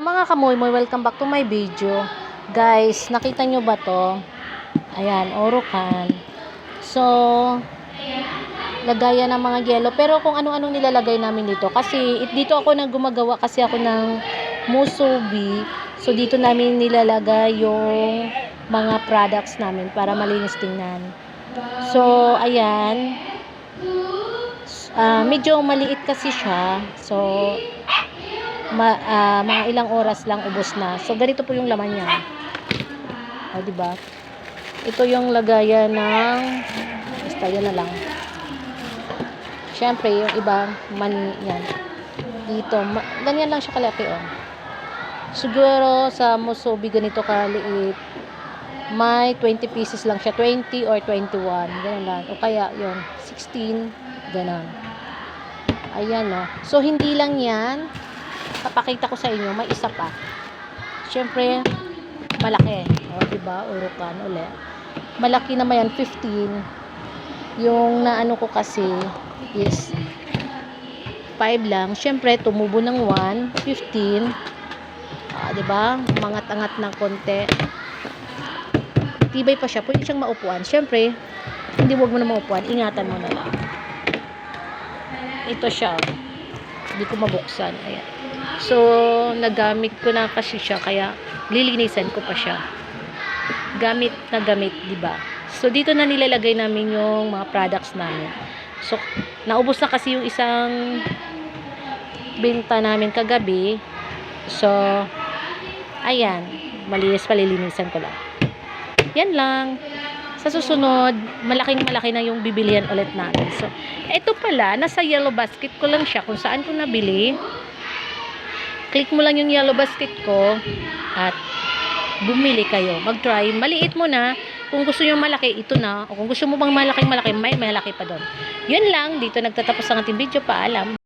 So mga kamoy moy, welcome back to my video. Guys, nakita nyo ba to? Ayan, Orocan. So, lagayan ng mga yellow. Pero kung ano-anong nilalagay namin dito. Kasi it, dito ako nang gumagawa kasi ako ng musubi. So, dito namin nilalagay yung mga products namin para malinis tingnan. So, ayan. Ah, medyo maliit kasi siya. So, ma, ah, mga ilang oras lang ubos na. So, ganito po yung laman niya. O, di ba? Ito yung lagayan ng basta yan na lang. Siyempre, yung iba mani yan. Dito, ma, ganyan lang siya kalaki, oh. Siguro sa Musobi ganito kaliit. May 20 pieces lang siya, 20 or 21, ganun lang. O kaya, yon 16, ganun. Ayan, no. So, hindi lang yan. Papakita ko sa inyo, may isa pa. Siyempre, malaki. O, diba? Urukan ulit. Malaki naman yan, 15. Yung naano ko kasi is 5 lang. Siyempre, tumubo ng 1, 15. Ah, 'di ba? Mangat-angat ng konti. Tibay pa siya. Pwede siyang maupuan. Siyempre, hindi wag mo na maupuan. Ingatan mo na lang. Ito siya. oh. Hindi ko mabuksan. Ayan. So, nagamit ko na kasi siya. Kaya, lilinisan ko pa siya. Gamit na gamit, di ba? So, dito na nilalagay namin yung mga products namin. So, naubos na kasi yung isang benta namin kagabi. So, ayan. Malinis palilinisan ko lang. Yan lang. Sa susunod, malaking malaki na yung bibilihan ulit natin. So, ito pala, nasa yellow basket ko lang siya kung saan ko nabili. Click mo lang yung yellow basket ko at bumili kayo. Mag-try. Maliit mo na. Kung gusto nyo malaki, ito na. O kung gusto mo bang malaking malaki, may malaki pa doon. Yun lang. Dito nagtatapos ang ating video. Paalam.